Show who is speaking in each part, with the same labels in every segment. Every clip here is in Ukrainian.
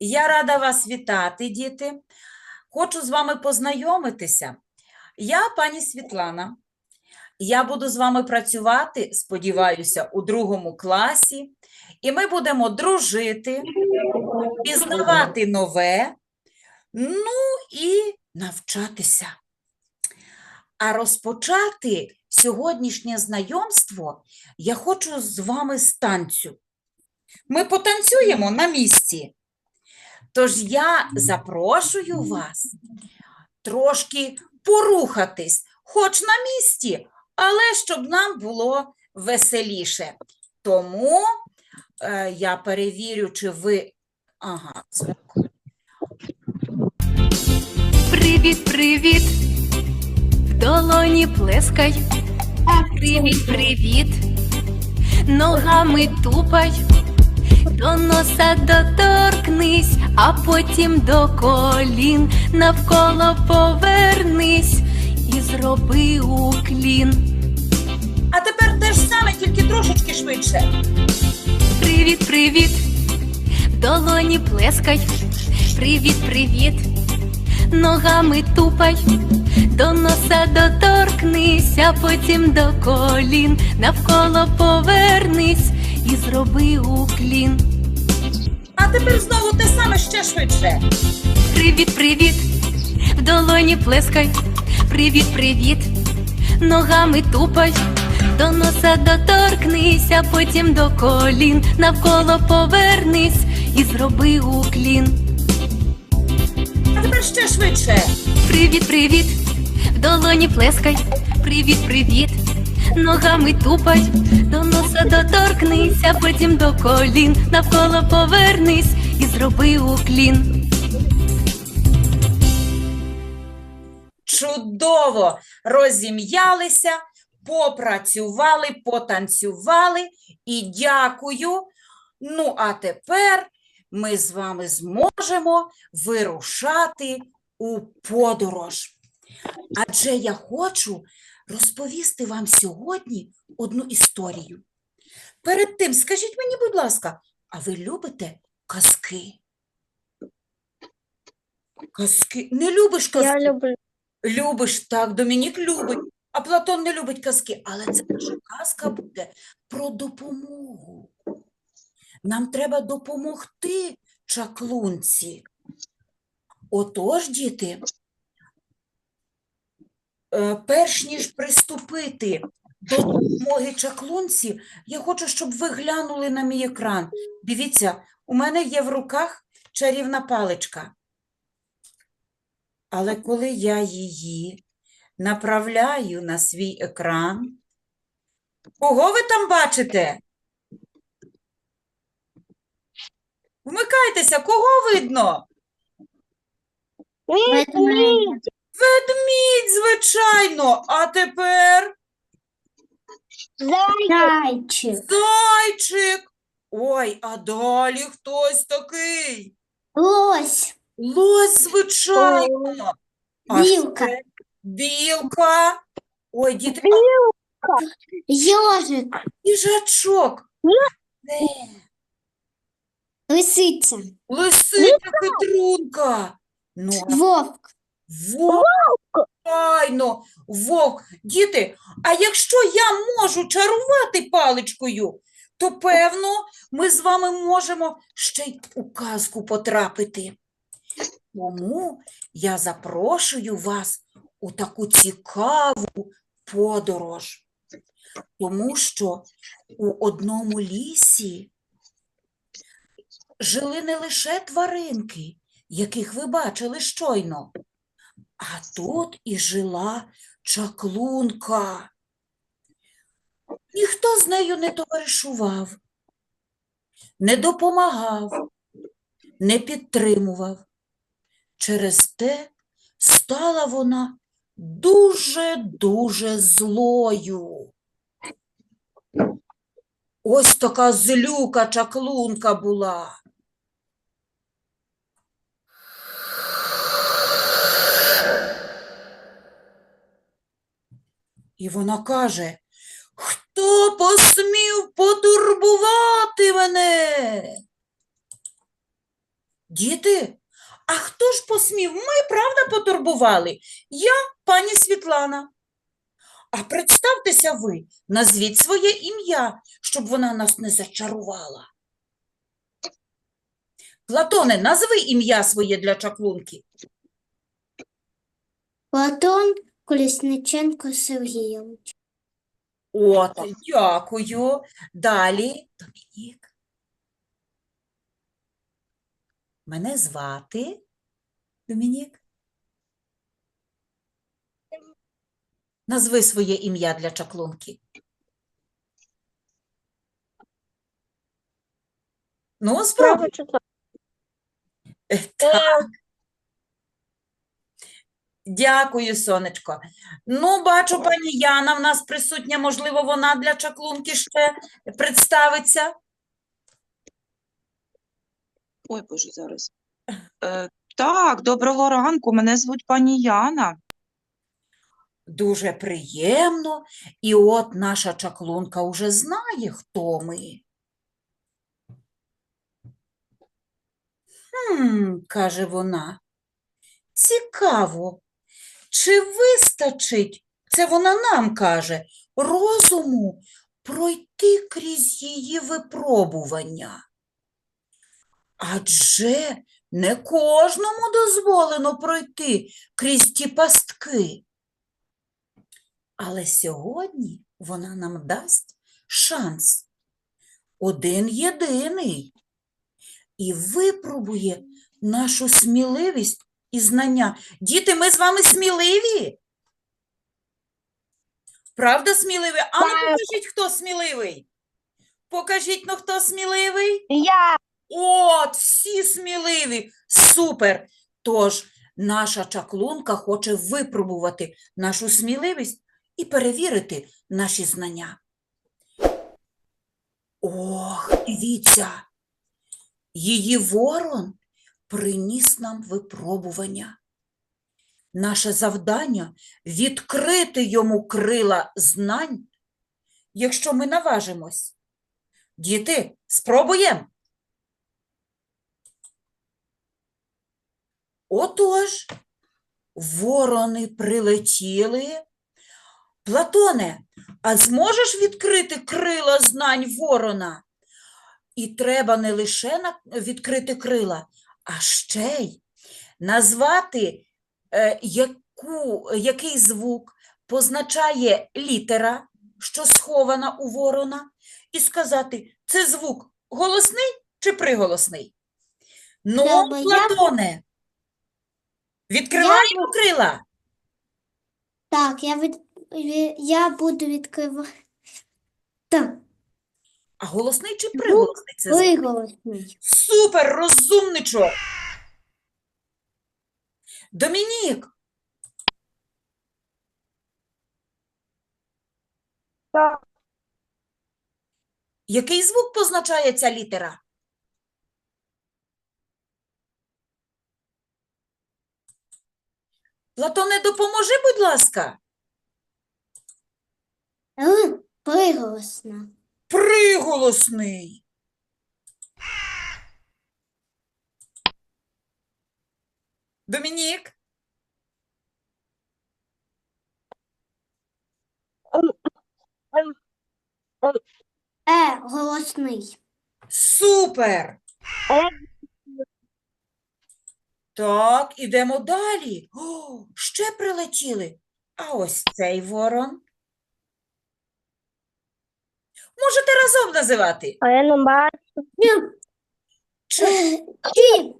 Speaker 1: Я рада вас вітати, діти. Хочу з вами познайомитися. Я пані Світлана. Я буду з вами працювати, сподіваюся, у другому класі, і ми будемо дружити, пізнавати нове, ну і навчатися. А розпочати сьогоднішнє знайомство я хочу з вами з. Ми потанцюємо на місці. Тож я запрошую вас трошки порухатись, хоч на місці, але щоб нам було веселіше. Тому е, я перевірю, чи ви. Ага, звук.
Speaker 2: Привіт, привіт, в долоні плескай. Привіт, привіт, ногами тупай, до носа доторкнись, а потім до колін, навколо повернись і зроби уклін.
Speaker 1: А тепер те ж саме, тільки трошечки швидше.
Speaker 2: Привіт, привіт, в долоні плескай. Привіт, привіт, ногами тупай, до носа доторкнись, а потім до колін, навколо повернись і зроби уклін.
Speaker 1: А тепер знову те саме ще швидше.
Speaker 2: Привіт, привіт, в долоні плескай. Привіт, привіт, ногами тупай, до носа доторкнись, а потім до колін, навколо повернись і зроби уклін.
Speaker 1: А тепер ще швидше.
Speaker 2: Привіт, привіт, в долоні плескай. Привіт, привіт, ногами тупай, до носа доторкнись, а потім до колін, навколо повернись і зроби уклін.
Speaker 1: Чудово розім'ялися, попрацювали, потанцювали і дякую. Ну, а тепер ми з вами зможемо вирушати у подорож. Адже я хочу розповісти вам сьогодні одну історію. Перед тим, скажіть мені, будь ласка, а ви любите казки? Казки? Не любиш казки?
Speaker 3: Я люблю.
Speaker 1: Любиш, так, Домінік любить, а Платон не любить казки. Але це наша казка буде про допомогу. Нам треба допомогти чаклунці. Отож, діти, перш ніж приступити до допомоги чаклунці, я хочу, щоб ви глянули на мій екран. Дивіться, у мене є в руках чарівна паличка. Але коли я її направляю на свій екран, кого ви там бачите? Вмикайтеся, кого видно?
Speaker 3: Ведмідь.
Speaker 1: Ведмідь, звичайно. А тепер
Speaker 3: Зайчик.
Speaker 1: зайчик. Ой, а далі хтось такий.
Speaker 3: Лось.
Speaker 1: Лось, звичайно. А
Speaker 3: Білка.
Speaker 1: ще білка. Ой, діти,
Speaker 3: Йожик.
Speaker 1: їжачок. Де?
Speaker 3: Лисиця.
Speaker 1: Лисиця хитрунка. Ну, а
Speaker 3: Вовк.
Speaker 1: Вовк, файно, вовк. Діти, а якщо я можу чарувати паличкою, то, певно, ми з вами можемо ще й у казку потрапити. Тому я запрошую вас у таку цікаву подорож. Тому що у одному лісі жили не лише тваринки, яких ви бачили щойно, а тут і жила чаклунка. Ніхто з нею не товаришував, не допомагав, не підтримував. Через те стала вона дуже-дуже злою. Ось така злюка чаклунка була. І вона каже: Хто посмів потурбувати мене? Діти, а хто ж посмів? Ми, правда, потурбували? Я, пані Світлана. А представтеся ви, назвіть своє ім'я, щоб вона нас не зачарувала. Платоне, назви ім'я своє для чаклунки.
Speaker 3: Платон Колісниченко Сергійович.
Speaker 1: От, дякую. Далі, Домінік. Мене звати Домінік. Назви своє ім'я для чаклунки. Ну, спробуй. Е, Так. Дякую, сонечко. Ну, бачу, пані Яна в нас присутня, можливо, вона для чаклунки ще представиться.
Speaker 4: Ой, Боже, зараз. Е, так, доброго ранку. Мене звуть пані Яна.
Speaker 1: Дуже приємно. І от наша чаклунка уже знає, хто ми. Хм, каже вона. Цікаво, чи вистачить, це вона нам каже, розуму пройти крізь її випробування? Адже не кожному дозволено пройти крізь ті пастки. Але сьогодні вона нам дасть шанс. Один єдиний. І випробує нашу сміливість і знання. Діти, ми з вами сміливі? Правда сміливі? А ну покажіть, хто сміливий. Покажіть, ну хто сміливий.
Speaker 3: Я.
Speaker 1: От, всі сміливі. Супер. Тож, наша чаклунка хоче випробувати нашу сміливість і перевірити наші знання. Ох, дивіться, її ворон приніс нам випробування. Наше завдання відкрити йому крила знань, якщо ми наважимось. Діти, спробуємо. Отож, ворони прилетіли. Платоне, а зможеш відкрити крила знань ворона? І треба не лише відкрити крила, а ще й назвати, е, яку, який звук позначає літера, що схована у ворона, і сказати, це звук голосний чи приголосний? Ну,
Speaker 3: Треба, я-
Speaker 1: Платоне, відкриваємо крила.
Speaker 3: Так, я від... я буду відкривати. Так,
Speaker 1: А голосний чи приголосний це звук?
Speaker 3: виголосний.
Speaker 1: Супер, розумничок. Домінік.
Speaker 3: Так.
Speaker 1: Який звук позначає ця літера? Платоне, допоможи, будь ласка.
Speaker 3: Приголосна.
Speaker 1: Приголосний. Домінік.
Speaker 3: Е. Голосний.
Speaker 1: Супер. Так, ідемо далі. О, ще прилетіли. А ось цей ворон. Можете разом називати.
Speaker 3: А я не бачу.
Speaker 1: Чи
Speaker 3: Чи.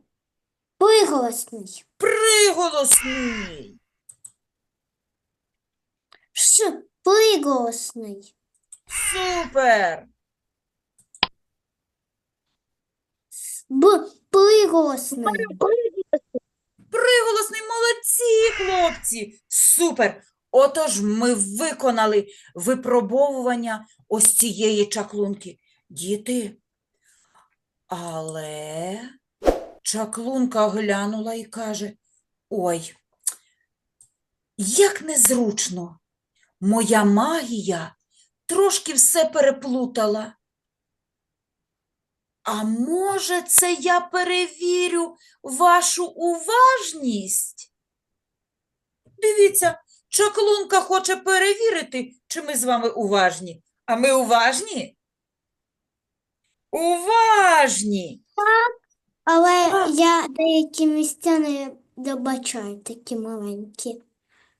Speaker 3: Приголосний.
Speaker 1: приголосний.
Speaker 3: Ш. Приголосний.
Speaker 1: Супер.
Speaker 3: Б. Приголосний.
Speaker 1: Приголосний, молодці, хлопці. Супер. Отож, ми виконали випробовування ось цієї чаклунки. Діти. Але чаклунка глянула і каже: Ой, як незручно. Моя магія трошки все переплутала. А може, це я перевірю вашу уважність? Дивіться, чаклунка хоче перевірити, чи ми з вами уважні. А ми уважні? Уважні!
Speaker 3: Але
Speaker 1: А.
Speaker 3: я деякі місця не добачаю, такі маленькі.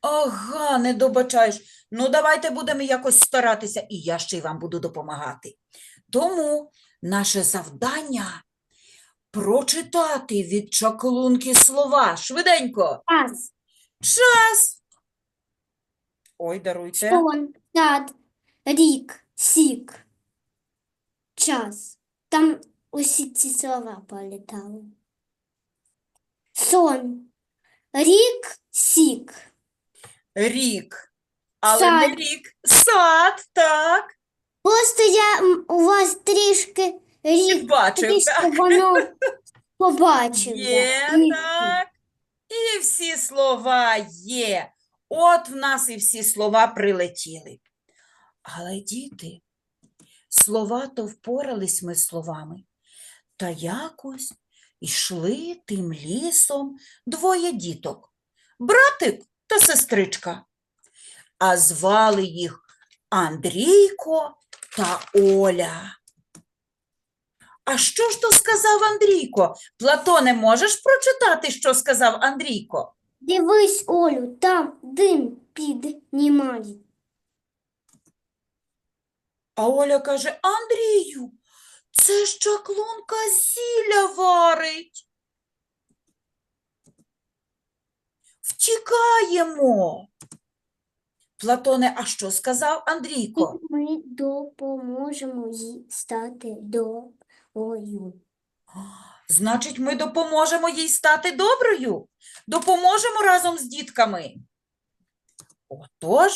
Speaker 1: Ага, не добачаєш. Ну, давайте будемо якось старатися, і я ще й вам буду допомагати. Тому наше завдання прочитати від чаклунки слова. Швиденько.
Speaker 3: Раз,
Speaker 1: Час. Ой, даруйте.
Speaker 3: сон, сад, рік, сік, час. Там усі ці слова політали. Сон, рік, сік.
Speaker 1: Рік. Але не
Speaker 3: Сад.
Speaker 1: рік. Сад, так.
Speaker 3: Просто я м, у вас трішки рік,
Speaker 1: Бачив,
Speaker 3: трішки
Speaker 1: так.
Speaker 3: воно побачив.
Speaker 1: Є.
Speaker 3: І-
Speaker 1: так. І всі слова є. От в нас і всі слова прилетіли. Але діти, слова то впорались ми словами. Та якось йшли тим лісом двоє діток, братик та сестричка. А звали їх Андрійко та Оля. А що ж то сказав Андрійко? Платоне, можеш прочитати, що сказав Андрійко?
Speaker 3: Дивись, Олю, там дим піднімає.
Speaker 1: А Оля каже: Андрію, це ж чаклунка зілля варить. Втікаємо. Платоне, а що сказав Андрійко?
Speaker 3: Ми допоможемо їй стати доброю.
Speaker 1: Значить, ми допоможемо їй стати доброю, допоможемо разом з дітками. Отож,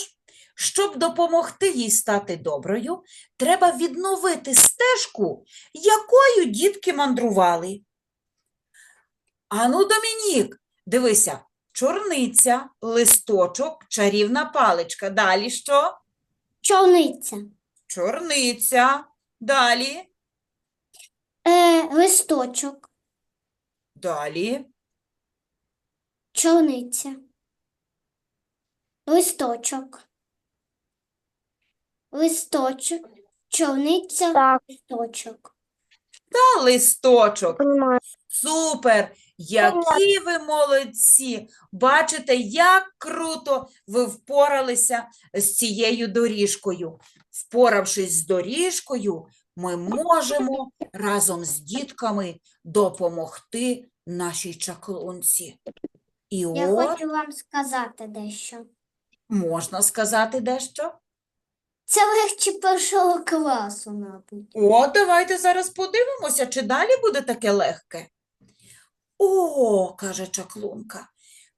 Speaker 1: щоб допомогти їй стати доброю, треба відновити стежку, якою дітки мандрували. Ану, Домінік, дивися, чорниця, листочок, чарівна паличка. Далі що?
Speaker 3: Човниця,
Speaker 1: Чорниця. Далі,
Speaker 3: е, листочок,
Speaker 1: далі,
Speaker 3: човниця, листочок, листочок, човниця, листочок.
Speaker 1: та листочок. Супер! Які ви молодці! Бачите, як круто ви впоралися з цією доріжкою. Впоравшись з доріжкою, ми можемо разом з дітками допомогти нашій чаклунці. І
Speaker 3: Я
Speaker 1: от
Speaker 3: хочу вам сказати дещо.
Speaker 1: можна сказати дещо.
Speaker 3: Це легче першого класу, мабуть.
Speaker 1: О, давайте зараз подивимося, чи далі буде таке легке. О, каже чаклунка,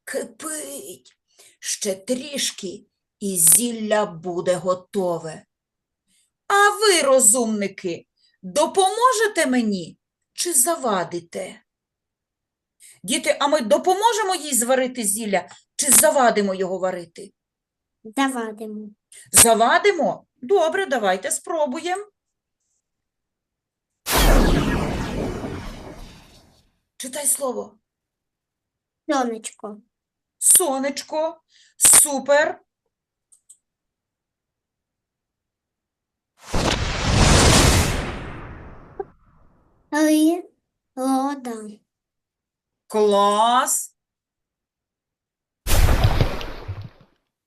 Speaker 1: кипить. Ще трішки, і зілля буде готове. А ви, розумники, допоможете мені чи завадите? Діти, а ми допоможемо їй зварити зілля чи завадимо його варити?
Speaker 3: Завадимо.
Speaker 1: Завадимо? Добре, давайте спробуємо. Читай слово.
Speaker 3: Сонечко,
Speaker 1: Сонечко. Супер.
Speaker 3: Природа,
Speaker 1: Клас.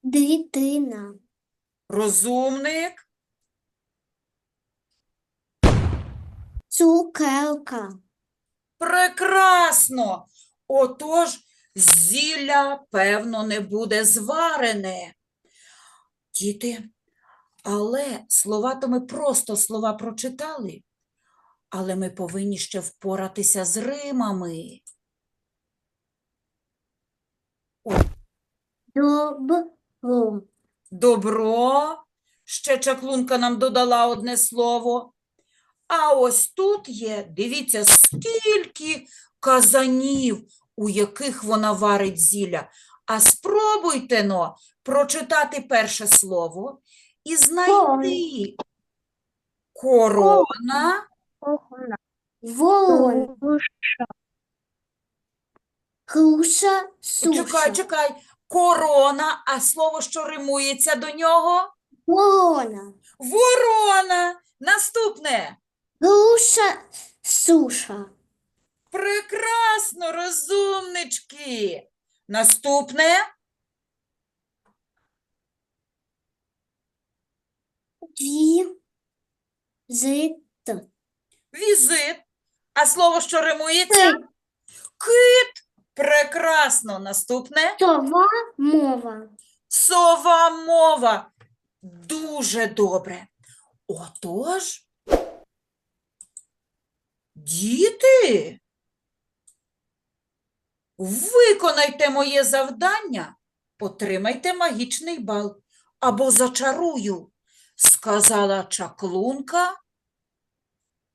Speaker 3: дитина,
Speaker 1: Розумник.
Speaker 3: цукерка,
Speaker 1: Прекрасно. Отож, зілля, певно, не буде зварене. Діти, але слова то ми просто слова прочитали, але ми повинні ще впоратися з римами.
Speaker 3: добро,
Speaker 1: Добро. Ще чаклунка нам додала одне слово. А ось тут є, дивіться, скільки казанів, у яких вона варить зілля. А спробуйте но прочитати перше слово і знайти. Корона,
Speaker 3: Ворон. Груша, суша.
Speaker 1: чекай, чекай, корона, а слово, що римується до нього?
Speaker 3: Ворона.
Speaker 1: Ворона. Наступне.
Speaker 3: Груша, суша.
Speaker 1: Прекрасно, розумнички. Наступне.
Speaker 3: Дві. З.
Speaker 1: Візит. А слово, що римується?
Speaker 3: Кит.
Speaker 1: Кит. Прекрасно. Наступне.
Speaker 3: Сова, мова.
Speaker 1: Сова мова. Дуже добре. Отож, діти, виконайте моє завдання, отримайте магічний бал або зачарую, сказала чаклунка.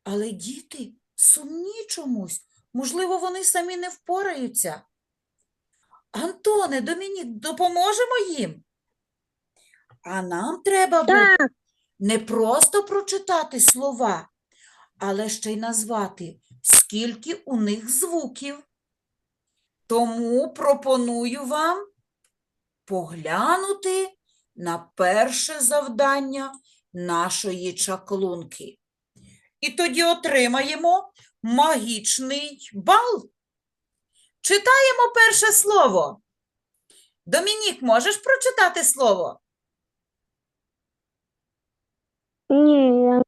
Speaker 1: Але діти сумні чомусь, можливо, вони самі не впораються. Антоне, Домінік, допоможемо їм? А нам треба буде не просто прочитати слова, але ще й назвати, скільки у них звуків. Тому пропоную вам поглянути на перше завдання нашої чаклунки. І тоді отримаємо магічний бал. Читаємо перше слово. Домінік, можеш прочитати слово?
Speaker 3: Ні.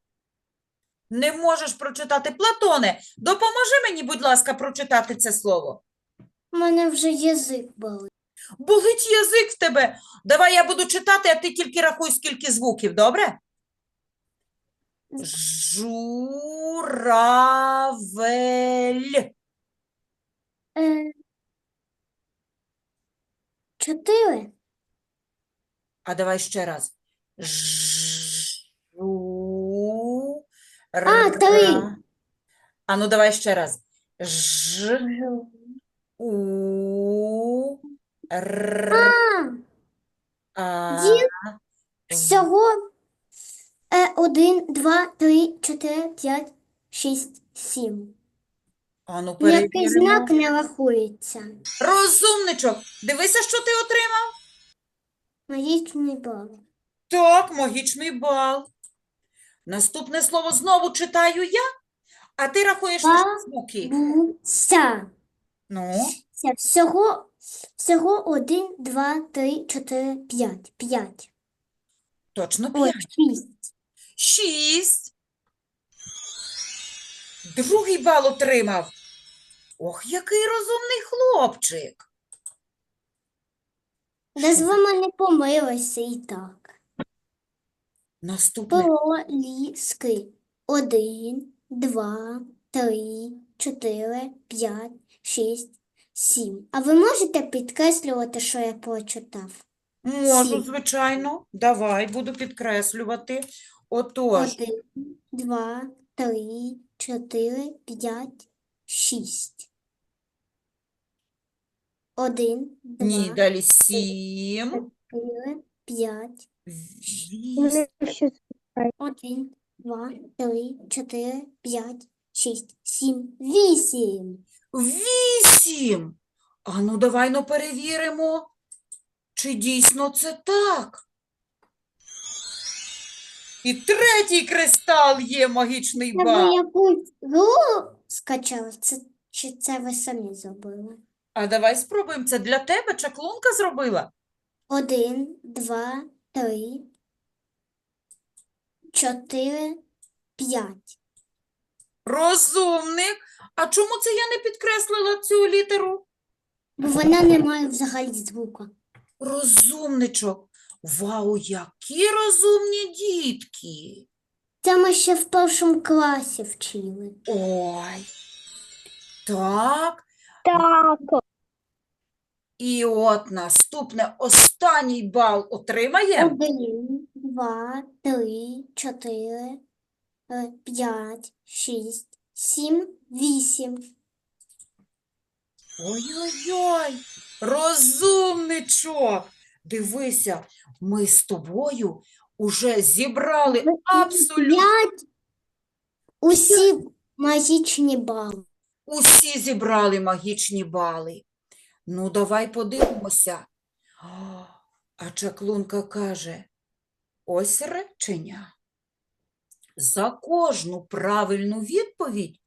Speaker 1: Не можеш прочитати. Платоне, допоможи мені, будь ласка, прочитати це слово.
Speaker 3: У мене вже язик болить.
Speaker 1: Болить язик в тебе. Давай я буду читати, а ти тільки рахуй, скільки звуків, добре? Журавель.
Speaker 3: Е, чотири.
Speaker 1: А давай ще раз. Жу.
Speaker 3: А, три.
Speaker 1: А ну давай ще раз. Ж. У. Р.
Speaker 3: А,
Speaker 1: А.
Speaker 3: Дід, всього е, один, два, три, чотири, п'ять, шість, сім.
Speaker 1: А ну перевіримо.
Speaker 3: знак не рахується.
Speaker 1: Розумничок, дивися, що ти отримав.
Speaker 3: Магічний бал.
Speaker 1: Так, магічний бал. Наступне слово знову читаю я, а ти рахуєш
Speaker 3: Ба-
Speaker 1: звуки.
Speaker 3: Буся.
Speaker 1: Ну,
Speaker 3: Це всього, всього один, два, три, чотири, п'ять. П'ять.
Speaker 1: точно
Speaker 3: Ой,
Speaker 1: п'ять.
Speaker 3: шість.
Speaker 1: Шість. Другий бал отримав. Ох, який розумний хлопчик.
Speaker 3: Да з вами не помилися і так.
Speaker 1: Наступне.
Speaker 3: Поліски. Один, два, три, чотири, п'ять, шість, сім. А ви можете підкреслювати, що я прочитав?
Speaker 1: Можу,
Speaker 3: Сім.
Speaker 1: звичайно. Давай, буду підкреслювати. Отож,
Speaker 3: Один, два, три, чотири, п'ять, шість. Один,
Speaker 1: ні, далі сім,
Speaker 3: чотири, п'ять,
Speaker 1: вісім.
Speaker 3: один, два, три, чотири, п'ять, шість, сім, вісім.
Speaker 1: Вісім. А ну давай ну перевіримо, чи дійсно це так. І третій кристал є магічний
Speaker 3: ви
Speaker 1: бал.
Speaker 3: якусь гру скачали? Це, чи це ви самі зробили?
Speaker 1: А давай спробуємо. Це для тебе чаклунка зробила.
Speaker 3: Один, два, три, чотири, п'ять.
Speaker 1: Розумник. А чому це я не підкреслила цю літеру?
Speaker 3: Бо вона не має взагалі звука.
Speaker 1: Розумничок. Вау, які розумні дітки.
Speaker 3: Це ми ще в першому класі вчили.
Speaker 1: Ой. Так.
Speaker 3: Так.
Speaker 1: І от наступне, останній бал отримає.
Speaker 3: Один, два, три, чотири, е, п'ять, шість, сім, вісім.
Speaker 1: Ой-ой-ой, розумничок. Дивися, ми з тобою уже зібрали абсолютно
Speaker 3: Усі магічні бали.
Speaker 1: усі зібрали магічні бали. Ну, давай подивимося. А, А чаклунка каже: ось речення. За кожну правильну відповідь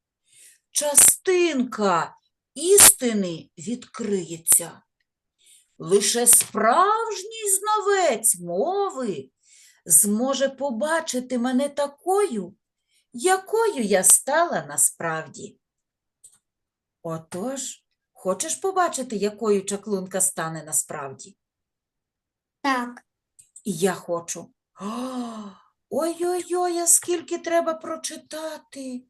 Speaker 1: частинка істини відкриється. Лише справжній знавець мови зможе побачити мене такою, якою я стала насправді. Отож, хочеш побачити, якою чаклунка стане насправді?
Speaker 3: Так.
Speaker 1: І я хочу. Ой-ой-ой, а скільки треба прочитати.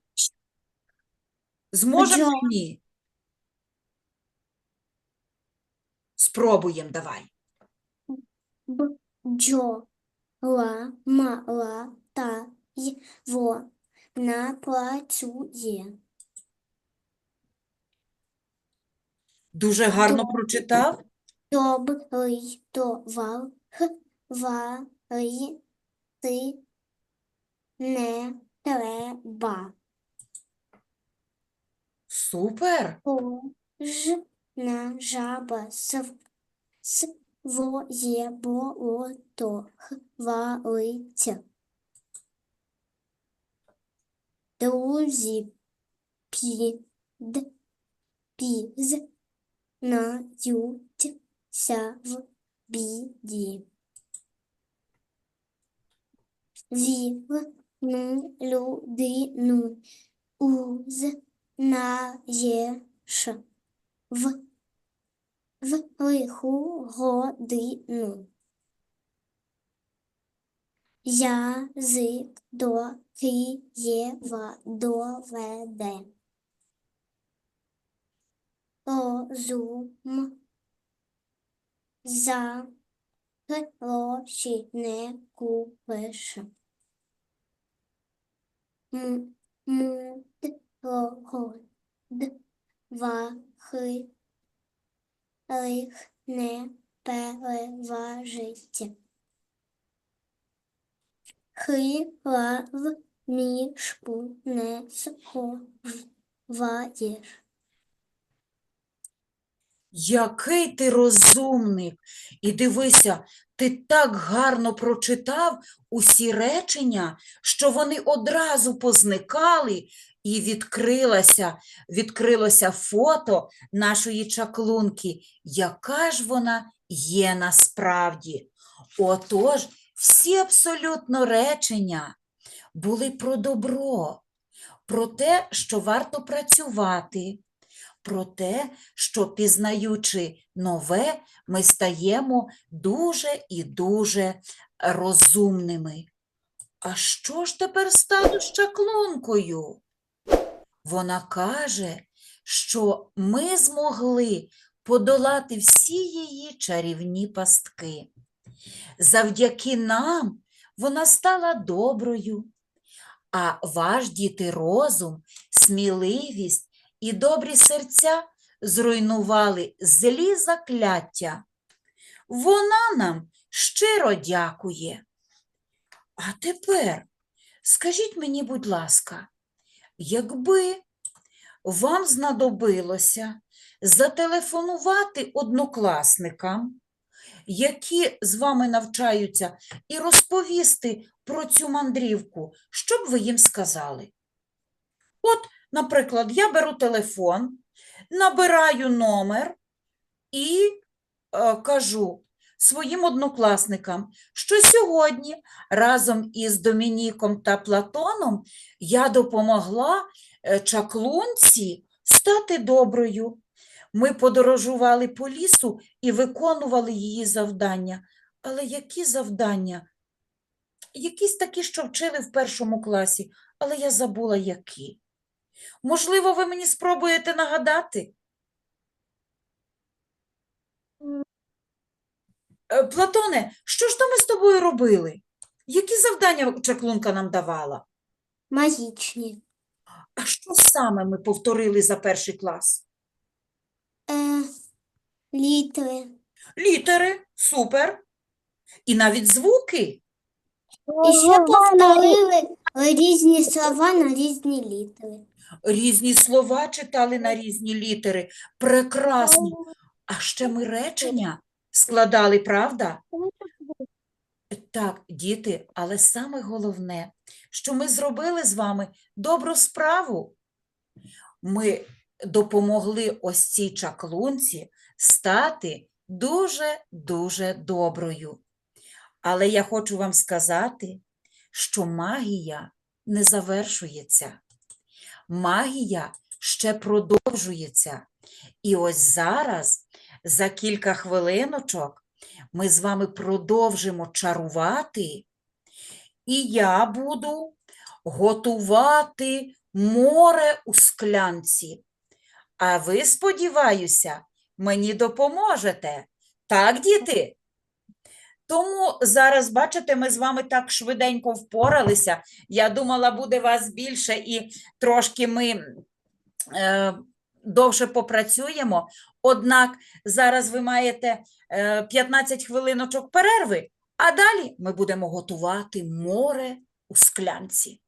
Speaker 1: Зможемо ні? Спробуємо давай.
Speaker 3: Б, джо, ла, ма, ла, та, й, во, на, працює.
Speaker 1: Дуже гарно прочитав.
Speaker 3: Добрий товар, х, варити не треба.
Speaker 1: Супер.
Speaker 3: Кожна жаба св, своє болото хвалить. Друзі під, пізнаються в біді. Вірну людину узнаєш в, в лиху годину. Язик до Києва доведе. Розум за гроші не купиш. Мудрого двахи лих не переважить. Хила в мішку не сховаєш.
Speaker 1: Який ти розумник. І дивися, ти так гарно прочитав усі речення, що вони одразу позникали, і відкрилося, відкрилося фото нашої чаклунки. Яка ж вона є насправді? Отож, всі абсолютно речення були про добро, про те, що варто працювати, про те, що пізнаючи нове, ми стаємо дуже і дуже розумними. А що ж тепер стане з чаклункою? Вона каже, що ми змогли подолати всі її чарівні пастки. Завдяки нам вона стала доброю, а ваш діти розум, сміливість і добрі серця зруйнували злі закляття. Вона нам щиро дякує. А тепер скажіть мені, будь ласка, якби вам знадобилося зателефонувати однокласникам, які з вами навчаються, і розповісти про цю мандрівку, що б ви їм сказали? От, наприклад, я беру телефон, набираю номер і е, кажу своїм однокласникам, що сьогодні разом із Домініком та Платоном я допомогла е, чаклунці стати доброю. Ми подорожували по лісу і виконували її завдання. Але які завдання? Якісь такі, що вчили в першому класі, але я забула які. Можливо, ви мені спробуєте нагадати? Е, Платоне, що ж то ми з тобою робили? Які завдання чаклунка нам давала?
Speaker 3: Магічні.
Speaker 1: А що саме ми повторили за перший клас?
Speaker 3: Е, літери.
Speaker 1: Літери, супер. І навіть звуки.
Speaker 3: І ще повторили різні слова на різні літери.
Speaker 1: Різні слова читали на різні літери. Прекрасно. А ще ми речення складали, правда? Так, діти, але саме головне, що ми зробили з вами добру справу. Ми допомогли ось цій чаклунці стати дуже-дуже доброю. Але я хочу вам сказати, що магія не завершується. Магія ще продовжується. І ось зараз, за кілька хвилиночок, ми з вами продовжимо чарувати, і я буду готувати море у склянці. А ви, сподіваюся, мені допоможете. Так, діти? Тому зараз, бачите, ми з вами так швиденько впоралися. Я думала, буде вас більше, і трошки ми е, довше попрацюємо. Однак зараз ви маєте е, 15 хвилиночок перерви, а далі ми будемо готувати море у склянці.